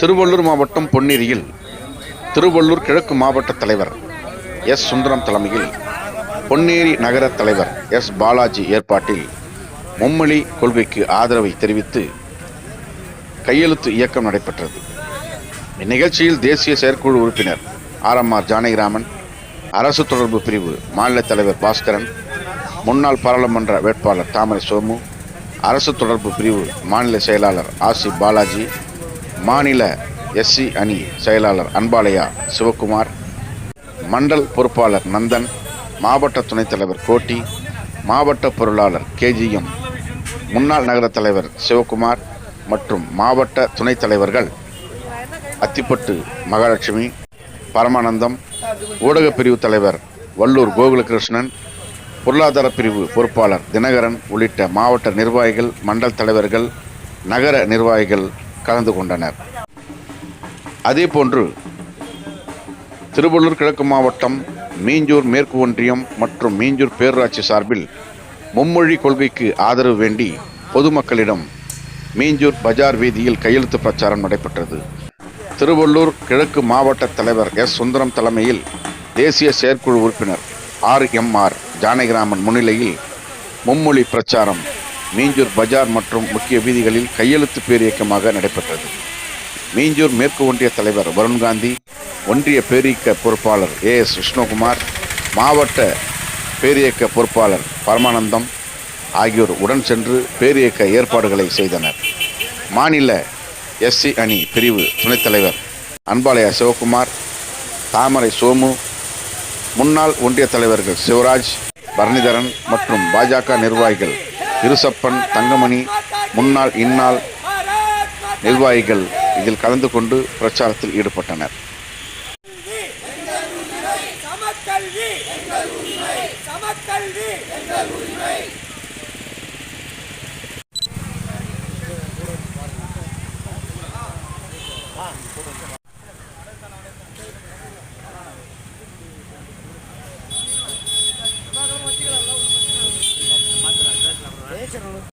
திருவள்ளூர் மாவட்டம் பொன்னேரியில் திருவள்ளூர் கிழக்கு மாவட்ட தலைவர் எஸ். சுந்தரம் தலைமையில் பொன்னேரி நகர தலைவர் எஸ். பாலாஜி ஏற்பாட்டில் மும்மொழி கொள்கைக்கு ஆதரவை தெரிவித்து கையெழுத்து இயக்கம் நடைபெற்றது. இந்நிகழ்ச்சியில் தேசிய செயற்குழு உறுப்பினர் ஆர். எம். ஆர். ஜானகிராமன் அரசு தொடர்பு பிரிவு மாநில தலைவர் பாஸ்கரன் முன்னாள் பாராளுமன்ற வேட்பாளர் தாமரை சோமு அரசு தொடர்பு பிரிவு மாநில செயலாளர் ஆசி பாலாஜி மாநில எஸ்சி அணி செயலாளர் அன்பாலயா சிவகுமார் மண்டல் பொறுப்பாளர் நந்தன் மாவட்ட துணைத் தலைவர் கோட்டி மாவட்ட பொருளாளர் கேஜிஎம் முன்னாள் நகர தலைவர் சிவகுமார் மற்றும் மாவட்ட துணைத் தலைவர்கள் அத்திப்பட்டு மகாலட்சுமி பரமானந்தம் ஊடகப் பிரிவு தலைவர் வள்ளூர் கோகுலகிருஷ்ணன் பொருளாதார பிரிவு பொறுப்பாளர் தினகரன் உள்ளிட்ட மாவட்ட நிர்வாகிகள் மண்டல் தலைவர்கள் நகர நிர்வாகிகள் கலந்து கொண்டனர். அதேபோன்று திருவள்ளூர் கிழக்கு மாவட்டம் மீஞ்சூர் மேற்கு ஒன்றியம் மற்றும் மீஞ்சூர் பேரூராட்சி சார்பில் மும்மொழி கொள்கைக்கு ஆதரவு வேண்டி பொதுமக்களிடம் மீஞ்சூர் பஜார் வீதியில் கையெழுத்து பிரச்சாரம் நடைபெற்றது. திருவள்ளூர் கிழக்கு மாவட்ட தலைவர் எஸ். சுந்தரம் தலைமையில் தேசிய செயற்குழு உறுப்பினர் ஆர். எம். ஆர். ஜானகிராமன் முன்னிலையில் மும்மொழி பிரச்சாரம் மீஞ்சூர் பஜார் மற்றும் முக்கிய வீதிகளில் கையெழுத்து பேரியக்கமாக நடைபெற்றது. மீஞ்சூர் மேற்கு ஒன்றிய தலைவர் வருண்காந்தி ஒன்றிய பேரியக்க பொறுப்பாளர் ஏ எஸ் விஷ்ணுகுமார் மாவட்ட பேரியக்க பொறுப்பாளர் பரமானந்தம் ஆகியோர் உடன் சென்று பேரியக்க ஏற்பாடுகளை செய்தனர். மாநில எஸ்சி அணி பிரிவு துணைத் தலைவர் அன்பாலயா சிவகுமார் தாமரை சோமு முன்னாள் ஒன்றிய தலைவர்கள் சிவராஜ் பரணிதரன் மற்றும் பாஜக நிர்வாகிகள் இருசப்பன் தங்கமணி முன்னாள் இந்நாள் நிர்வாகிகள் இதில் கலந்து கொண்டு பிரச்சாரத்தில் ஈடுபட்டனர். சமக்கல்வி சமக்கல்வி.